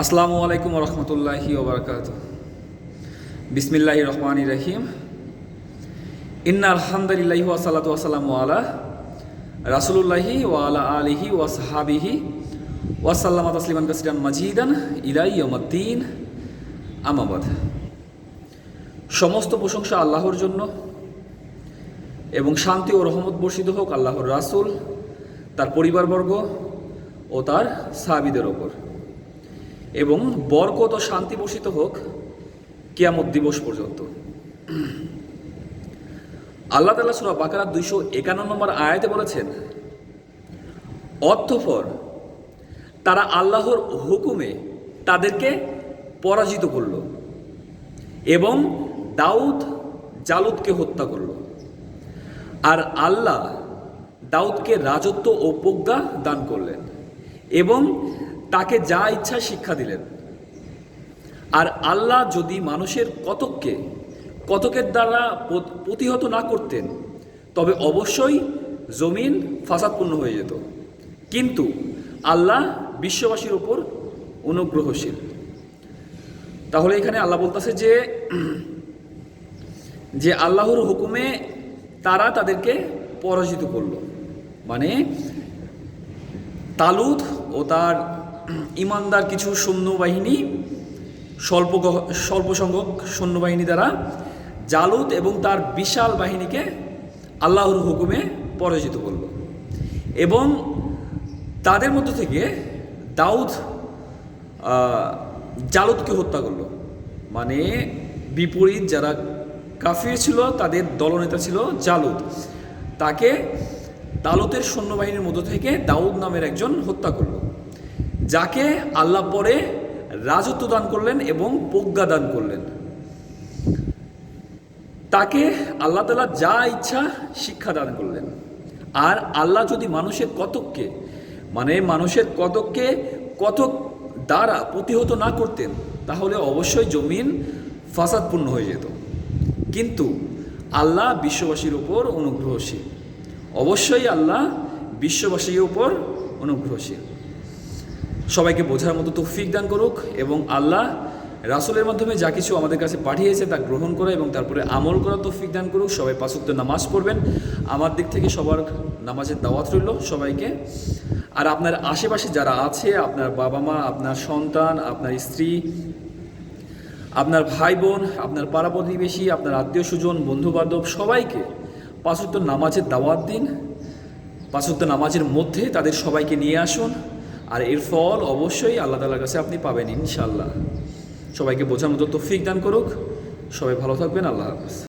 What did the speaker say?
আসসালামু আলাইকুম রহমতুল্লাহি ওবরকাত বিসমিল্লাহ রহমান রহিম। ইন্না আলহামদুলিল্লাহি ওয়াসালাতু ওয়াসালামু আলা রাসুলুল্লাহি ওয়ালা আলিহি ওয়া সাহাবিহি ওয়াসাল্লামা তাসলিমান কাসিরান মাজিদান ইলাই ইয়াউমাদ্দিন। আমাবাদ সমস্ত প্রশংসা আল্লাহর জন্য এবং শান্তি ও রহমত বর্ষিত হোক আল্লাহর রাসূল, তার পরিবারবর্গ ও তার সাহাবিদের ওপর। এবং বরকত ও শান্তি বর্ষিত হোক কিয়ামত দিবস পর্যন্ত। আল্লাহ তাল্লাহ সুরা বাকারাত দুইশো একান্ন নম্বর আয়াতে বলেছেন অর্থফর তারা আল্লাহর হুকুমে তাদেরকে পরাজিত করল এবং দাউদ জালুদকে হত্যা করল। আর আল্লাহ দাউদকে রাজত্ব ও প্রজ্ঞা দান করলেন এবং তাকে যা ইচ্ছা শিক্ষা দিলেন। আর আল্লাহ যদি মানুষের কতককে, কতকের দ্বারা প্রতিহত না করতেন, তবে অবশ্যই জমিন ফাসাদপূর্ণ হয়ে যেত। কিন্তু আল্লাহ বিশ্ববাসীর ওপর অনুগ্রহশীল। তাহলে এখানে আল্লাহ বলতেছে যে যে আল্লাহর হুকুমে তারা তাদেরকে পরাজিত করল। মানে তালুদ ও তার ইমানদার কিছু সৈন্যবাহিনী, স্বল্প স্বল্প সংখ্যক সৈন্যবাহিনী দ্বারা জালুদ এবং তার বিশাল বাহিনীকে আল্লাহর হুকুমে পরাজিত করল। এবং তাদের মধ্য থেকে দাউদ জালুদকে হত্যা করল। মানে বিপরীত যারা কাফির ছিল, তাদের দলনেতা ছিল জালুদ তাকে তালুতের সৈন্যবাহিনীর মধ্য থেকে দাউদ নামের একজন হত্যা করল। যাকে আল্লাহ পরে রাজত্ব দান করলেন এবং প্রজ্ঞা দান করলেন। তাকে আল্লাহ তালা যা ইচ্ছা শিক্ষা দান করলেন। আর আল্লাহ যদি মানুষের কতককে মানে মানুষের কতককে কতক দ্বারা প্রতিহত না করতেন, তাহলে অবশ্যই জমিন ফাসাদপূর্ণ হয়ে যেত। কিন্তু আল্লাহ বিশ্ববাসীর উপর অনুগ্রহশীল। অবশ্যই আল্লাহ বিশ্ববাসীর উপর অনুগ্রহশীল। সবাইকে বোঝার মতো তৌফিক দান করুক এবং আল্লাহ রাসুলের মাধ্যমে যা কিছু আমাদের কাছে পাঠিয়েছে তা গ্রহণ করা এবং তারপরে আমল করা তৌফিক দান করুক। সবাই পাঁচক্ত নামাজ পড়বেন। আমার দিক থেকে সবার নামাজের দাওয়াত রইল সবাইকে। আর আপনার আশেপাশে যারা আছে, আপনার বাবা মা আপনার সন্তান, আপনার স্ত্রী, আপনার ভাই বোন আপনার পাড়া প্রতিবেশী, আপনার আত্মীয় স্বজন বন্ধু বান্ধব সবাইকে পাঁচক্ত নামাজের দাওয়াত দিন। পাঁচক্ত নামাজের মধ্যে তাদের সবাইকে নিয়ে আসুন। আর এর ফল অবশ্যই আল্লাহ তালার কাছে আপনি পাবেন ইনশাল্লাহ সবাইকে বোঝার মতো তৌফিক দান করুক। সবাই ভালো থাকবেন, আল্লাহ হাফেজ।